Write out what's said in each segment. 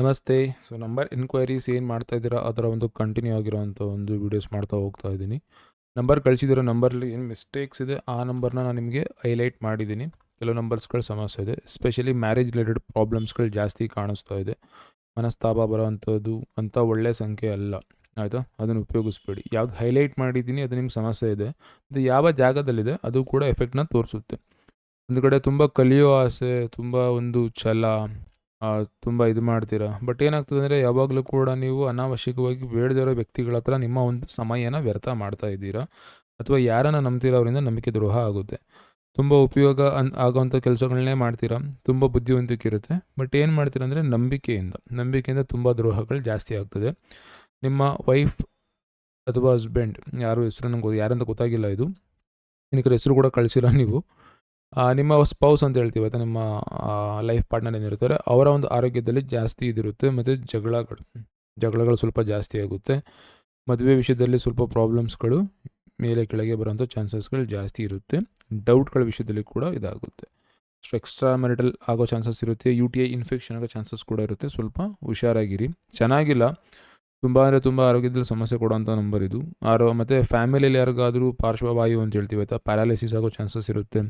ನಮಸ್ತೆ. So number enquiries ಏನು ಮಾಡ್ತಾ ಇದ್ದೀರಾ? ಅದರ ಒಂದು ಕಂಟಿನ್ಯೂ ಆಗಿರೋವಂಥ ಒಂದು ವೀಡಿಯೋಸ್ ಮಾಡ್ತಾ ಹೋಗ್ತಾ ಇದ್ದೀನಿ. ನಂಬರ್ ಕಳಿಸಿದಿರೋ ನಂಬರಲ್ಲಿ ಏನು ಮಿಸ್ಟೇಕ್ಸ್ ಇದೆ? ಆ ನಂಬರ್ನ ನಾನು ನಿಮಗೆ ಹೈಲೈಟ್ ಮಾಡಿದ್ದೀನಿ. ಕೆಲವು ನಂಬರ್ಸ್ಗಳು ಸಮಸ್ಯೆ ಇದೆ. ಎಸ್ಪೆಷಲಿ ಮ್ಯಾರೇಜ್ ರಿಲೇಟೆಡ್ ಪ್ರಾಬ್ಲಮ್ಸ್ಗಳು ಜಾಸ್ತಿ ಕಾಣಿಸ್ತಾ ಇದೆ. ಮನಸ್ತಾಪ ಬರೋವಂಥದ್ದು ಅಂಥ ಒಳ್ಳೆಯ ಸಂಖ್ಯೆ ಅಲ್ಲ. ಆಯಿತಾ? ಅದನ್ನು ಉಪಯೋಗಿಸ್ಬೇಡಿ. ಯಾವ್ದು ಹೈಲೈಟ್ ಮಾಡಿದ್ದೀನಿ, ಅದು ನಿಮ್ಗೆ ಸಮಸ್ಯೆ ಇದೆ. ಅದು ಯಾವ ಜಾಗದಲ್ಲಿದೆ, ಅದು ಕೂಡ ಎಫೆಕ್ಟ್ನ ತೋರಿಸುತ್ತೆ. ಒಂದು ಕಡೆ ತುಂಬ ಕಲಿಯೋ ಆಸೆ, ತುಂಬ ಒಂದು ಛಲ ತುಂಬ ಇದು ಮಾಡ್ತೀರಾ? ಬಟ್ ಏನಾಗ್ತದೆ ಅಂದರೆ ಯಾವಾಗಲೂ ಕೂಡ ನೀವು ಅನಾವಶ್ಯಕವಾಗಿ ಬೇಡದಿರೋ ವ್ಯಕ್ತಿಗಳ ಹತ್ರ ನಿಮ್ಮ ಒಂದು ಸಮಯನ ವ್ಯರ್ಥ ಮಾಡ್ತಾ ಇದ್ದೀರಾ? ಅಥವಾ ಯಾರನ್ನ ನಂಬ್ತೀರಾ ಅವರಿಂದ ನಂಬಿಕೆ ದ್ರೋಹ ಆಗುತ್ತೆ? ತುಂಬ ಉಪಯೋಗ ಅನ್ ಆಗೋವಂಥ ಕೆಲಸಗಳನ್ನೇ ಮಾಡ್ತೀರಾ? ತುಂಬ ಬುದ್ಧಿವಂತಿಕೆ ಇರುತ್ತೆ. ಬಟ್ ಏನು ಮಾಡ್ತೀರಾ ಅಂದರೆ ನಂಬಿಕೆಯಿಂದ ನಂಬಿಕೆಯಿಂದ ತುಂಬ ದ್ರೋಹಗಳು ಜಾಸ್ತಿ ಆಗ್ತದೆ. ನಿಮ್ಮ ವೈಫ್ ಅಥವಾ ಹಸ್ಬೆಂಡ್ ಯಾರು ಹೆಸರು ನಂಗೆ ಯಾರಂತ ಗೊತ್ತಾಗಿಲ್ಲ ಇದು. ಏನಕ್ಕೆ ಹೆಸರು ಕೂಡ ಕಳಿಸಿಲ್ಲ ನೀವು. ನಿಮ್ಮ ಸ್ಪೌಸ್ ಅಂತ ಹೇಳ್ತೀವಿ ಅಥವಾ ನಿಮ್ಮ ಲೈಫ್ ಪಾರ್ಟ್ನರ್ ಏನಿರ್ತಾರೆ ಅವರ ಒಂದು ಆರೋಗ್ಯದಲ್ಲಿ ಜಾಸ್ತಿ ಇದಿರುತ್ತೆ, ಮತ್ತು ಜಗಳಗಳು ಜಗಳಗಳು ಸ್ವಲ್ಪ ಜಾಸ್ತಿ ಆಗುತ್ತೆ. ಮದುವೆ ವಿಷಯದಲ್ಲಿ ಸ್ವಲ್ಪ ಪ್ರಾಬ್ಲಮ್ಸ್ಗಳು ಮೇಲೆ ಕೆಳಗೆ ಬರೋಂಥ ಚಾನ್ಸಸ್ಗಳು ಜಾಸ್ತಿ ಇರುತ್ತೆ. ಡೌಟ್ಗಳ ವಿಷಯದಲ್ಲಿ ಕೂಡ ಇದಾಗುತ್ತೆ. ಸೊ ಎಕ್ಸ್ಟ್ರಾ ಮೆರಿಟಲ್ ಆಗೋ ಚಾನ್ಸಸ್ ಇರುತ್ತೆ ಯು ಟಿ ಐ ಇನ್ಫೆಕ್ಷನ್ ಆಗೋ ಚಾನ್ಸಸ್ ಕೂಡ ಇರುತ್ತೆ. ಸ್ವಲ್ಪ ಹುಷಾರಾಗಿರಿ. ಚೆನ್ನಾಗಿಲ್ಲ. ತುಂಬ ಅಂದರೆ ತುಂಬ ಆರೋಗ್ಯದಲ್ಲಿ ಸಮಸ್ಯೆ ಕೊಡೋಂಥ ನಂಬರ್ ಇದು. ಆರೋ, ಮತ್ತು ಫ್ಯಾಮಿಲಿಯಲ್ಲಿ ಯಾರಿಗಾದರೂ ಪಾರ್ಶ್ವವಾಯು ಅಂತ ಹೇಳ್ತೀವಿ ಆಯಿತಾ ಪ್ಯಾರಾಲಿಸಿಸ್ ಆಗೋ ಚಾನ್ಸಸ್ ಇರುತ್ತೆ.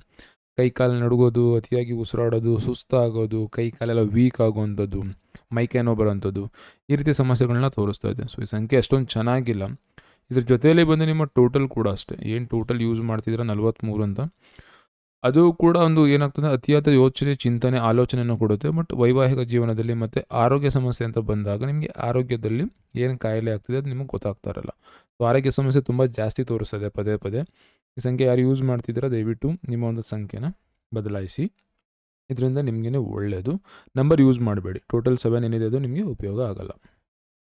ಕೈ ಕಾಲು ನಡುಗೋದು, ಅತಿಯಾಗಿ ಉಸಿರಾಡೋದು, ಸುಸ್ತಾಗೋದು ಕೈ ಕಾಲೆಲ್ಲ ವೀಕ್ ಆಗುವಂಥದ್ದು ಮೈಕೈ ನೋವು ಬರೋವಂಥದ್ದು ಈ ರೀತಿ ಸಮಸ್ಯೆಗಳನ್ನ ತೋರಿಸ್ತಾ ಇದೆ ಸೊ ಈ ಸಂಖ್ಯೆ ಅಷ್ಟೊಂದು ಚೆನ್ನಾಗಿಲ್ಲ. ಇದ್ರ ಜೊತೆಯಲ್ಲಿ ಬಂದು ನಿಮ್ಮ ಟೋಟಲ್ ಕೂಡ ಅಷ್ಟೇ. ಏನು ಟೋಟಲ್ ಯೂಸ್ ಮಾಡ್ತಿದ್ದೀರಾ? ನಲ್ವತ್ತ್ಮೂರು ಅಂತ. ಅದು ಕೂಡ ಒಂದು ಏನಾಗ್ತದೆ? ಅತಿಯಾದ ಯೋಚನೆ, ಚಿಂತನೆ, ಆಲೋಚನೆಯನ್ನು ಕೊಡುತ್ತೆ. ಬಟ್ ವೈವಾಹಿಕ ಜೀವನದಲ್ಲಿ ಮತ್ತು ಆರೋಗ್ಯ ಸಮಸ್ಯೆ ಅಂತ ಬಂದಾಗ ನಿಮಗೆ ಆರೋಗ್ಯದಲ್ಲಿ ಏನು ಕಾಯಿಲೆ ಆಗ್ತಿದೆ ಅದು ನಿಮಗೆ ಗೊತ್ತಾಗ್ತಾ ಇರಲ್ಲ. ಸೊ ಆರೋಗ್ಯ ಸಮಸ್ಯೆ ತುಂಬ ಜಾಸ್ತಿ ತೋರಿಸ್ತದೆ ಪದೇ ಪದೇ. ಈ ಸಂಖ್ಯೆ ಯಾರು ಯೂಸ್ ಮಾಡ್ತಿದ್ದೀರಾ, ದಯವಿಟ್ಟು ನಿಮ್ಮ ಒಂದು ಸಂಖ್ಯೆನ ಬದಲಾಯಿಸಿ. ಇದರಿಂದ ನಿಮಗೇ ಒಳ್ಳೆಯದು ನಂಬರ್ ಯೂಸ್ ಮಾಡಬೇಡಿ. ಟೋಟಲ್ ಸೆವೆನ್ ಏನಿದೆ ಅದು ನಿಮಗೆ ಉಪಯೋಗ ಆಗಲ್ಲ.